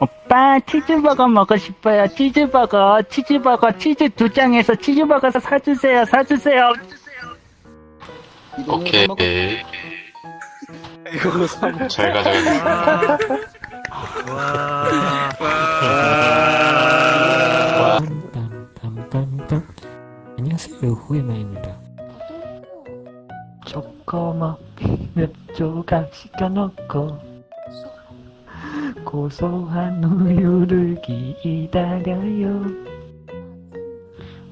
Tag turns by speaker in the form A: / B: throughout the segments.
A: 오빠 치즈버거 먹고 싶어요. 치즈버거, 치즈버거, 치즈 두 장에서 치즈버거 사주세요. 사주세요.
B: 오케이.
C: 이걸로
B: 사잘 가져가.
D: 땀땀땀땀 안녕하세요 후에마입니다 초코머피 몇 조각 시켜놓고 고소한 우유를 기다려요.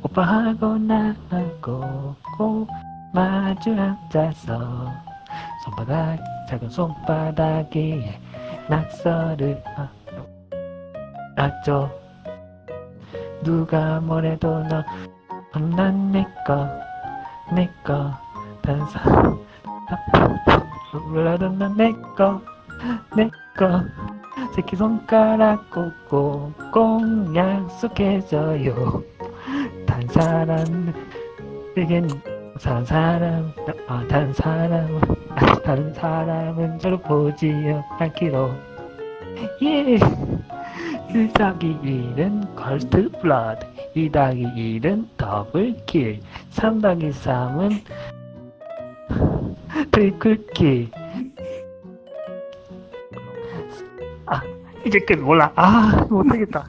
D: 오빠하고 나하고 꼭 마주 앉아서 손바닥 작은 손바닥에 낙서를 하죠. 누가 뭐래도 너 난 내꺼 내꺼 단사 몰라도 난 내꺼 내꺼 새끼 손가락 꽂고 꼭 약속해줘요. 단 사람에겐 다른 사람 어, 다른 사람은 다른 사람은 저를 보지 않기로. 예 1 더하기 1은 걸트 블러드 2 더하기 1은 더블 킬 3 더하기 3은 트리플킬 이제 끝. 몰라. 아 못하겠다